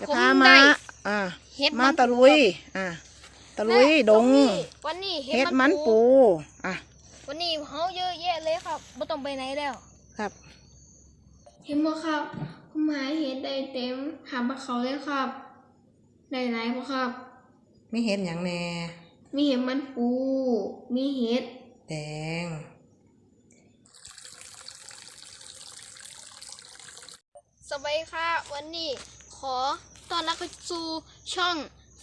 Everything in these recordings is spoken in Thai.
จะผมพามาได้อ่าเห็ดมาตะลุย อ่าตะลุยดง วันนี้เฮ็ดมันปู อะ วันนี้เฮาเยอะแยะเลยครับไม่ต้องไปไหนแล้ว ครับ เห็นบ่ครับผมหาเห็ดได้เต็มหาบักเขาเลยครับ ได้หลายบ่ครับไม่เห็นอย่างแน่ มีเห็ดมันปู มีเห็ดแดงสวัสดีค่ะ วันนี้ ขอต้อนรับเข้าสู่ช่อง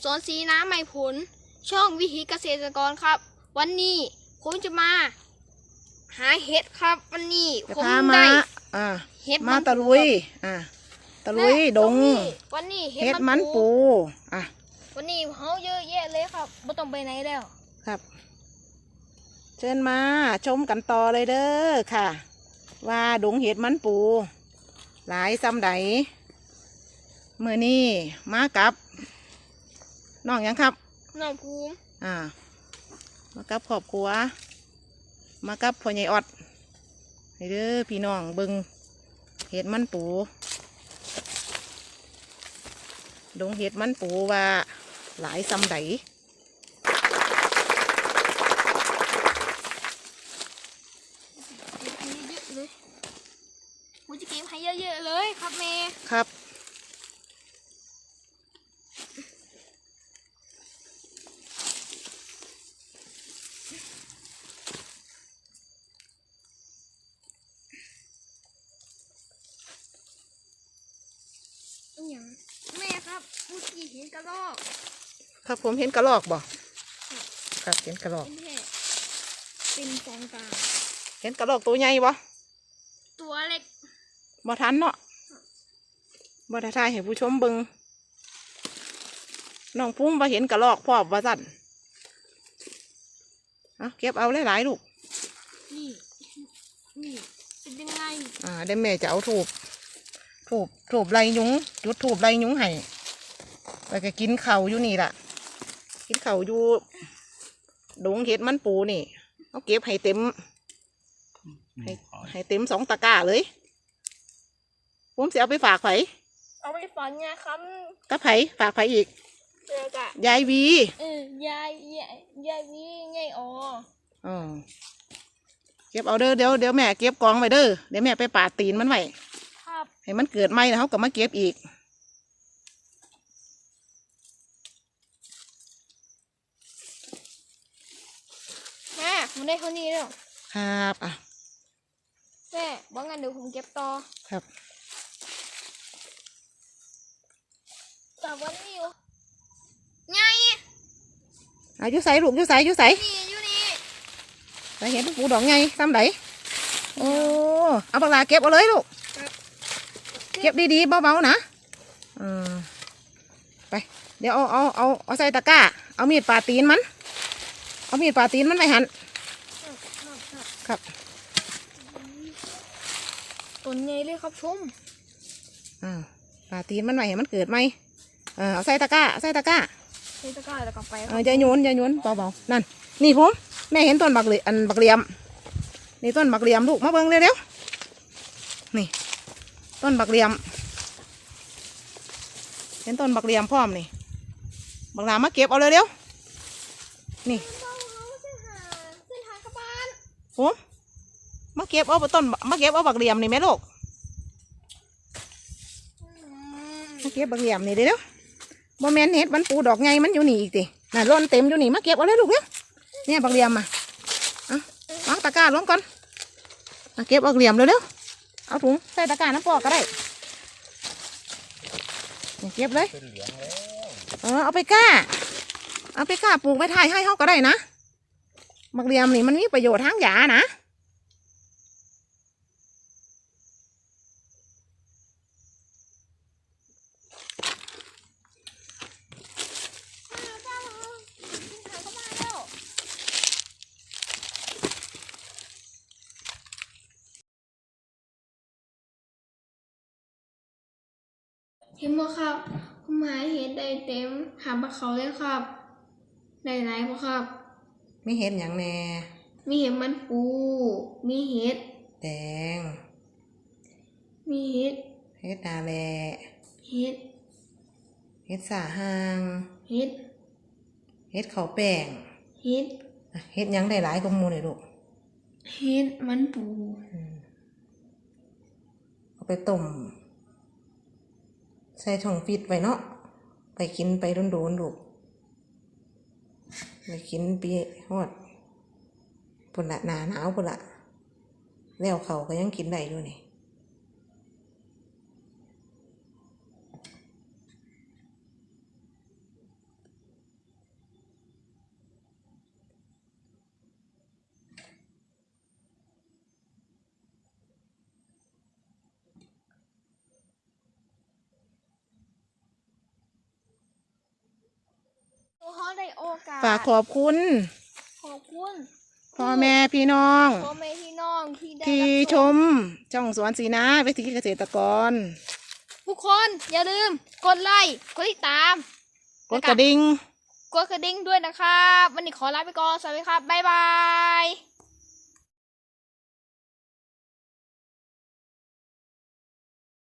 สอนสีน้ำไม่ผล ช่องวิถีเกษตรกรครับ วันนี้ผมจะมา หาเห็ดครับ วันนี้จะผมพามา ได้ อ่าเห็ดมาตะลุย อ่าตะลุยดง วันนี้เฮ็ดมันปู อะ วันนี้เฮาเยอะแยะเลยครับไม่ต้องไปไหนแล้ว ครับ เชิญมาชมกันต่อเลยเด้อค่ะ ว่าดงเห็ดมันปู หลายซ้ำใดเมื่อนี้มากับน้องหยังครับ น้องภูมิอ่า มากับครอบครัว มากับพ่อใหญ่ออดให้เด้อพี่น้องเบิงเห็ดมันปูดงเห็ดมันปูว่าหลายซ้ำใด เก็บให้เยอะๆเลยผมจะเก็บให้เยอะๆเลยครับเมย์ ครับ อหย่างแม่ครับเมื่อกี้เห็นกระรอกครับผมเห็นกระรอกบ่ครับเห็นกระรอก เป็นแค่เป็นฟองกลางเห็นกระรอกตัวใหญ่บ่ตัวเล็กบ่ทันเนาะบ่ได้ทายให้ผู้ชมเบิงน้องพุ่มบ่เห็นกระรอกพร้อมว่าสั่นเอาเก็บเอาหลายๆลูกนี่นี่เป็นยังไงอ่าเดี๋ยวแม่จะเอาถูบ ถูบถูบไรยุงจุดถูบไรยุงให้ไปก็กินเข่าวอยู่นี่ล่ะ กินเข่าวอยู่ดงเห็ดมันปูนี่เอาเก็บให้เต็ม ให้ให้เต็มสองตะกร้าเลยผมจะเอาไปฝากไผเอาไปฝันไงครับกับไผฝากไผอีกเจอกะยายวีเออยายยายยายวิไงอ๋ออ๋อเก็บเอาเด้อเดี๋ยวเดี๋ยวแม่เก็บกองไว้เด้อเดี๋ยวแม่ไปปาดตีนมันไว้ครับ ให้มันเกิดใหม่แล้วเขาก็มาเก็บอีก แม่ผมได้เท่านี้แล้วครับอะแม่บอกงั้นเดี๋ยวผมเก็บต่อ ครับแต่วันนี้อยู่ไงอายุใส่ลูกอยุใส่ยุใส่นี่อยู่นี่ใส่เห็นปูดอกไงซ้ำไหนโอ้เอาปากลาเก็บเอาเลยลูก เก็บดีๆเบาๆนะอืมไป เดี๋ยวเอาเอาเอาเอาใส่ตะกร้า เอามีดปาดตีนมัน เอามีดปาดตีนมันไปหันครับต้นใหญ่เลยครับชมอ่าปาดตีนมันไว้ให้มันเกิดไหมเออเอาใส่ตะกร้าเอาใส่ตะกร้าใช้ตะกร้าแล้วก็ไปคเอรับออย่าโยนอย่าโยนเบาๆนั่น นี่ผมแม่เห็นต้นบักเหลียอันบักเหลียมนี่ต้นบักเหลียมลูกมาเบิ่งเร็วๆนี่ ต้นบักเหลียม เห็นต้นบักเหลียมพร้อมนี่ บักหลามาเก็บเอาเร็วๆนี่เส้นหาเส้นหากระบาลผมมาเก็บเอาต้นมาเก็บเอาบักเหลียมนี่แม่ลูกมาเก็บบักเหลียมนี่เร็วบ่แมนเห็ดมันปูดอกไงมันอยู่นี่อีกติน่ะร่นเต็มอยู่นี่มาเก็บเอาเลยลูกเร็วเนี่ยบักเหลียมมาเอาวางตะกร้าลงก่อนมาเก็บบักเหลียมเร็วๆ เอาถุงใส่ตะกร้าน้ำปอกก็ได้เก็บเลยเออเอาไปก้า เอาไปก้าปลูกไปถ่ายให้เขาก็ได้นะมักเรียมนี่มันมีประโยชน์ทางยานะ เห็นบ่ครับผมหาเห็ดได้เต็มหาบักเขาเลยครับ ได้หลายบ่ครับไม่เห็นอย่างแน่ มีเห็ดมันปู มีเห็ดแดง มีเห็ดเฮ็ดนาแลเห็ดเฮ็ดสาหางเฮ็ดเฮ็ดข้าวแป้งเฮ็ดอะเฮ็ดหยังได้หลายกว่าหมู่เลยลูกเฮ็ดมันปูเอาไปต้ม ใส่ถุงฟิตไว้เนาะไปกินไปโดนๆลูกไปกินปีฮอดปุ่นละหนาหนาวปุ่นละแล้วเขาก็ยังกินได้ด้วยนี่ เขาได้โอกาสฝากขอบคุณ ขอบคุณพ่อแม่พี่น้อง พ่อแม่พี่น้องที่ได้ที่รับชชมมช่องสวนสีนาวิถีเกษตรกร ทุกคนอย่าลืม กดไลค์กดติดตามกดกระดิ่ง กดกระดิ่งด้วยนะครับ วันนี้ขอลาไปก่อนสวัสดีครับบ๊ายบาย